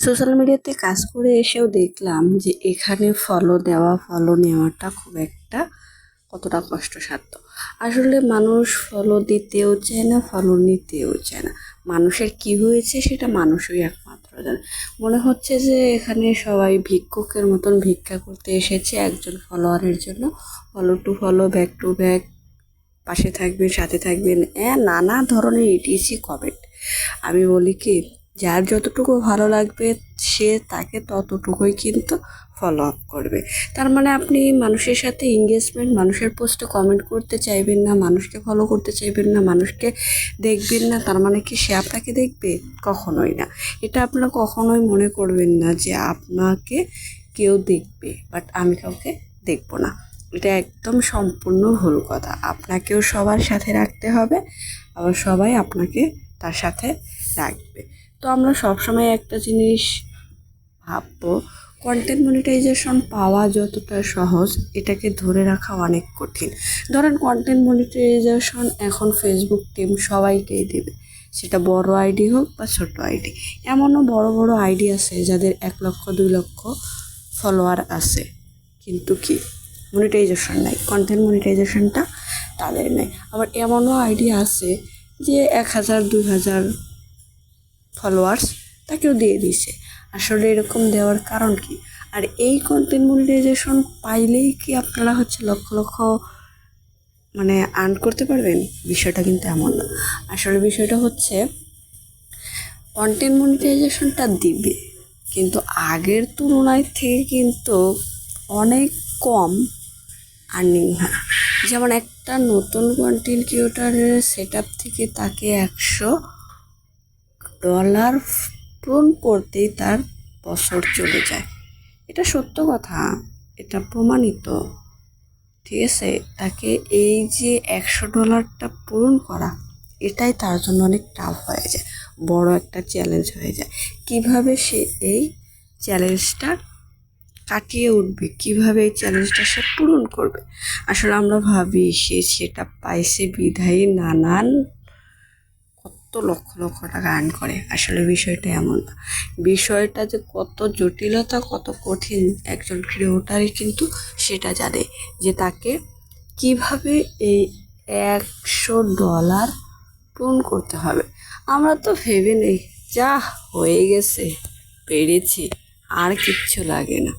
Social মিডিয়াতে কাজ করে এসেও দেখলাম যে এখানে ফলো দেওয়া ফলো নেওয়াটা খুব একটা কতটা কষ্টসাধ্য। আসলে মানুষ ফলো দিতেও চায় না ফলো নিতেও চায় না। মানুষের কি হয়েছে সেটা মানুষই একমাত্র জানে। মনে হচ্ছে যে এখানে সবাই ভিক্ষুকের মতন ভিক্ষা করতে এসেছে একজন ফলোয়ারের জন্য। Follow to follow back to back পাশে থাকবেন, সাথে থাকবেন হ্যাঁ নানা ধরনের ইটিসি কমেন্ট আমি বলি কি যার যতটুকু ভালো লাগবে সে তাকে ততটুকুই কিন্তু ফলো আপ করবে। তার মানে আপনি মানুষের সাথে এঙ্গেজমেন্ট মানুষের পোস্টে কমেন্ট করতে চাইবেন না, মানুষকে ফলো করতে চাইবেন না, মানুষকে দেখবেন না, তার মানে কি সে আপনাকে দেখবে? কখনোই না। এটা আপনারা কখনোই মনে করবেন না যে আপনাকে কেউ দেখবে বাট আমি কাউকে দেখব না। এটা একদম সম্পূর্ণ ভুল কথা। আপনাকেও সবার সাথে রাখতে হবে, আবার সবাই আপনাকে তার সাথে রাখবে। তো আমরা সবসময় একটা জিনিস ভাববো কন্টেন্ট মনিটাইজেশন পাওয়া যতটা সহজ, এটাকে ধরে রাখা অনেক কঠিন। ধরেন কন্টেন্ট মনিটাইজেশন এখন ফেসবুক টিম সবাইকেই দেবে। সেটা বড় আইডি হোক বা ছোট আইডি এমনও বড় বড় আইডি আছে যাদের এক লক্ষ, দুই লক্ষ ফলোয়ার আছে। কিন্তু কি? মনিটাইজেশন নাই। কন্টেন্ট মনিটাইজেশনটা তাদের নেই। আবার এমনও আইডি আছে যে এক হাজার, দুই হাজার ফলোয়ার্স তাকেও দিয়ে দিছে আসলে এরকম দেওয়ার কারণ কি? আর এই কন্টেন্ট মনিটাইজেশন পাইলেই কি আপনারা হচ্ছে লক্ষ লক্ষ মানে আর্ন করতে পারবেন? বিষয়টা কিন্তু এমন না। আসলে বিষয়টা হচ্ছে কন্টেন্ট মনিটাইজেশনটা দিবে, কিন্তু আগের তুলনায় থেকে কিন্তু অনেক কম আর্নিং হয়। যেমন একটা নতুন কন্টেন্ট ক্রিয়েটারের সেট থেকে তাকে একশো ডলার পূরণ করতেই তার বছর চলে যায়। এটা সত্য কথা, এটা প্রমাণিত। ঠিক আছে, তাকে এই যে একশো ডলারটা পূরণ করা, এটাই তার জন্য অনেক টাফ হয়ে যায়, বড় একটা চ্যালেঞ্জ হয়ে যায়। কীভাবে সে এই চ্যালেঞ্জটা কাটিয়ে উঠবে, কীভাবে এই চ্যালেঞ্জটা সে পূরণ করবে? আসলে আমরা ভাবি, সে সেটা পাইছে বিধায়ী নানান কত লক্ষ লক্ষ টাকা আর্ন করে। আসলে বিষয়টা এমন না। বিষয়টা যে কত জটিলতা, কত কঠিন একজন ক্রিয়েটারই কিন্তু সেটা জানে যে তাকে কীভাবে এই একশো ডলার পূরণ করতে হবে। আমরা তো ভেবে নেই, যা হয়ে গেছে, পেরেছি, আর কিচ্ছু লাগে না।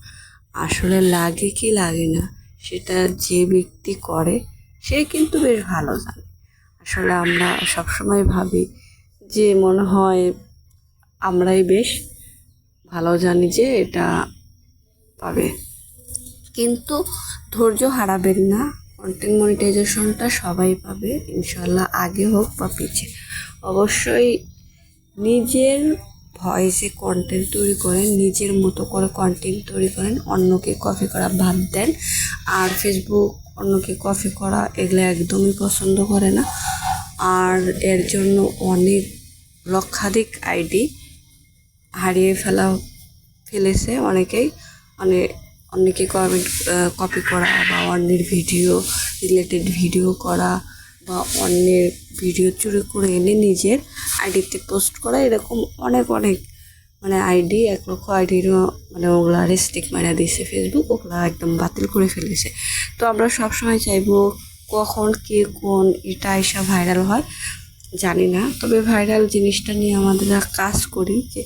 আসলে লাগে কি লাগে না, সেটা যে ব্যক্তি করে, সে কিন্তু বেশ ভালো জানে। আসলে আমরা সবসময় ভাবি যে মনে হয় আমরাই বেশ ভালো জানি যে এটা পাবে। কিন্তু ধৈর্য হারাবেন না কন্টেন্ট মনিটাইজেশনটা সবাই পাবে ইনশাল্লাহ আগে হোক বা পিছে। অবশ্যই নিজের ভয়েসে কন্টেন্ট তৈরি করেন, নিজের মতো করে কন্টেন্ট তৈরি করেন, অন্যকে কপি করা বাদ দেন। আর ফেসবুক অন্যকে কপি করা এগুলো একদমই পছন্দ করে না। আর এর জন্য অনেক লক্ষাধিক আইডি হারিয়ে ফেলা, ফেলেছে অনেকেই। অনেক অনেকে কমেন্ট কপি করা বা অন্যের ভিডিও রিলেটেড ভিডিও করা বা অন্যের ভিডিও চুরি করে এনে নিজের আইডিতে পোস্ট করা, এরকম অনেক অনেক মানে আইডি, এক লক্ষ আইডিরও মানে ওগুলা রেস্ট্রিক্ট মারা দিয়েছে ফেসবুক ওগুলা একদম বাতিল করে ফেলেছে। তো আমরা সবসময় চাইব কখন, কে, কোন এটা এসা ভাইরাল হয়। জানি না। তবে ভাইরাল জিনিসটা নিয়ে আমাদের কাজ করি যে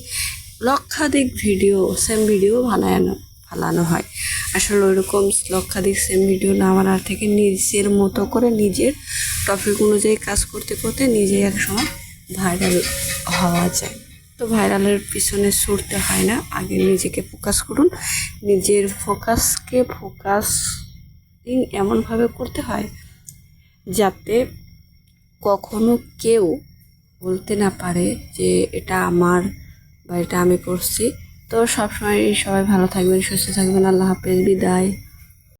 লক্ষাধিক ভিডিও সেম ভিডিও বানানো, ফালানো হয়। আসলে ওইরকম লক্ষাধিক সেম ভিডিও না বানার থেকে নিজের মতো করে নিজের টপিক অনুযায়ী কাজ করতে করতে নিজেই একসময় ভাইরাল হওয়া যায়। তো ভাইরালের পিছনে ছুটতে হয় না, আগে নিজেকে ফোকাস করুন, নিজের ফোকাসকে ফোকাসিং এমনভাবে করতে হয় যাতে কখনো কেউ বলতে না পারে যে এটা আমার বা এটা আমি করছি তো সবসময় সবাই ভালো থাকবেন, সুস্থ থাকবেন, আল্লাহ হাফেজ, বিদায়।